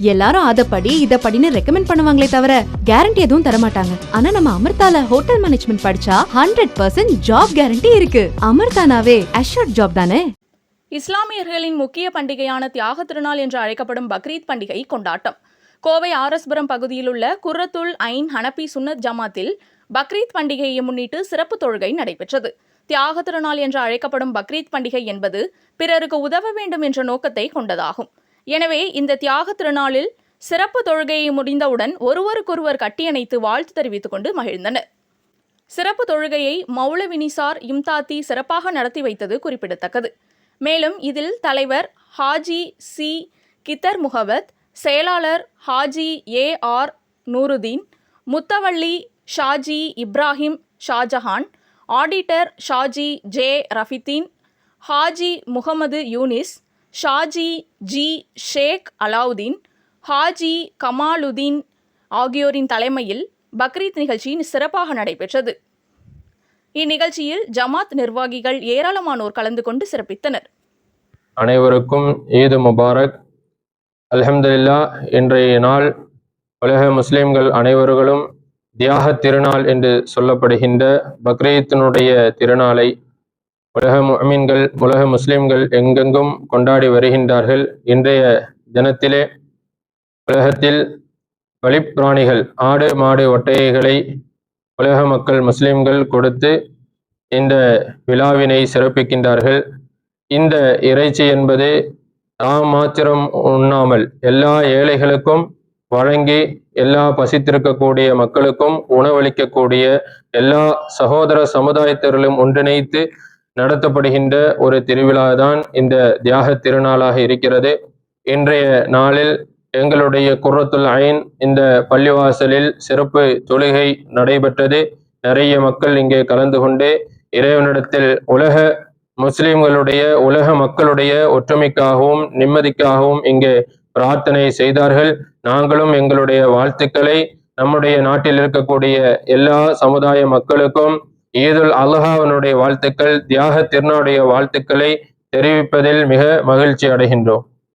எல்லாரும் அத படி இத படின்னு ரெக்கமெண்ட் பண்ணுவாங்களே தவிர கேரண்டி எதுவும் தர மாட்டாங்க ஆனா நம்ம அமிர்தால ஹோட்டல் மேனேஜ்மெண்ட் படிச்சா ஹண்ட்ரட் பர்சன்ட் ஜாப் கேரண்டி இருக்கு. அமிர்தானாவே அஷூர்ட் ஜாப் தானே? இஸ்லாமியர்களின் முக்கிய பண்டிகையான தியாக திருநாள் என்று அழைக்கப்படும் பக்ரீத் பண்டிகை கொண்டாட்டம். கோவை ஆரஸ்புரம் பகுதியில் உள்ள குர்ரத்துல் ஐன் ஹனபி சுன்னத் ஜமாத்தில் பக்ரீத் பண்டிகையை முன்னிட்டு சிறப்பு தொழுகை நடைபெற்றது. தியாக திருநாள் என்று அழைக்கப்படும் பக்ரீத் பண்டிகை என்பது பிறருக்கு உதவ வேண்டும் என்ற நோக்கத்தை கொண்டதாகும். எனவே இந்த தியாக திருநாளில் சிறப்பு தொழுகையை முடிந்தவுடன் ஒருவருக்கொருவர் கட்டியணைத்து வாழ்த்து தெரிவித்துக் கொண்டு மகிழ்ந்தனர். சிறப்பு தொழுகையை மௌலவினிசார் இம்தாத்தி சிறப்பாக நடத்தி வைத்தது குறிப்பிடத்தக்கது. மேலும் இதில் தலைவர் ஹாஜி சி. கித்தர் முகவத் செயலாளர் ஹாஜி ஏ. ஆர். நூருதீன் முத்தவள்ளி Shaji Ibrahim Shahjahan auditor Shaji J. Rafiuddin Haji Mohammed Younis Shaji G Sheikh Alauddin Haji Kamaluddin ஆகியோரின் தலைமையில் பக்ரீத் நிகழ்ச்சி சிறப்பாக நடைபெற்றது. இந்நிகழ்ச்சியில் ஜமாத் நிர்வாகிகள் ஏராளமானோர் கலந்து கொண்டு சிறப்பித்தனர். அனைவருக்கும் ஈது முபாரக். அலமதுல்லா இன்றைய நாள் உலக முஸ்லிம்கள் அனைவர்களும் தியாக திருநாள் என்று சொல்லப்படுகின்ற பக்ரீத்தினுடைய திருநாளை உலக மீன்கள் உலக முஸ்லிம்கள் எங்கெங்கும் கொண்டாடி வருகின்றார்கள். இன்றைய தினத்திலே உலகத்தில் வழிப்பிராணிகள் ஆடு மாடு ஒட்டையைகளை உலக மக்கள் முஸ்லிம்கள் கொடுத்து இந்த விழாவினை சிறப்பிக்கின்றார்கள். இந்த இறைச்சி என்பது தாம் மாத்திரம் உண்ணாமல் எல்லா ஏழைகளுக்கும் வழங்கி எல்லா பசித்திருக்கக்கூடிய மக்களுக்கும் உணவளிக்கக்கூடிய எல்லா சகோதர சமுதாயத்தர்களும் ஒன்றிணைத்து நடத்தப்படுகின்ற ஒரு திருவிழா தான் இந்த தியாக திருநாளாக இருக்கிறது. இன்றைய நாளில் எங்களுடைய குர்ரத்துல் ஐன் இந்த பள்ளிவாசலில் சிறப்பு தொழுகை நடைபெற்றது. நிறைய மக்கள் இங்கே கலந்து கொண்டு இறைவனிடத்தில் உலக முஸ்லிம்களுடைய உலக மக்களுடைய ஒற்றுமைக்காகவும் நிம்மதிக்காகவும் இங்கே பிரார்த்தனை செய்தார்கள். நாங்களும் எங்களுடைய வாழ்த்துக்களை நம்முடைய நாட்டில் இருக்கக்கூடிய எல்லா சமுதாய மக்களுக்கும் ஈதுல் அல்ஹாவினுடைய வாழ்த்துக்கள் தியாக திருநாளுடைய வாழ்த்துக்களை தெரிவிப்பதில் மிக மகிழ்ச்சி அடைகின்றோம்.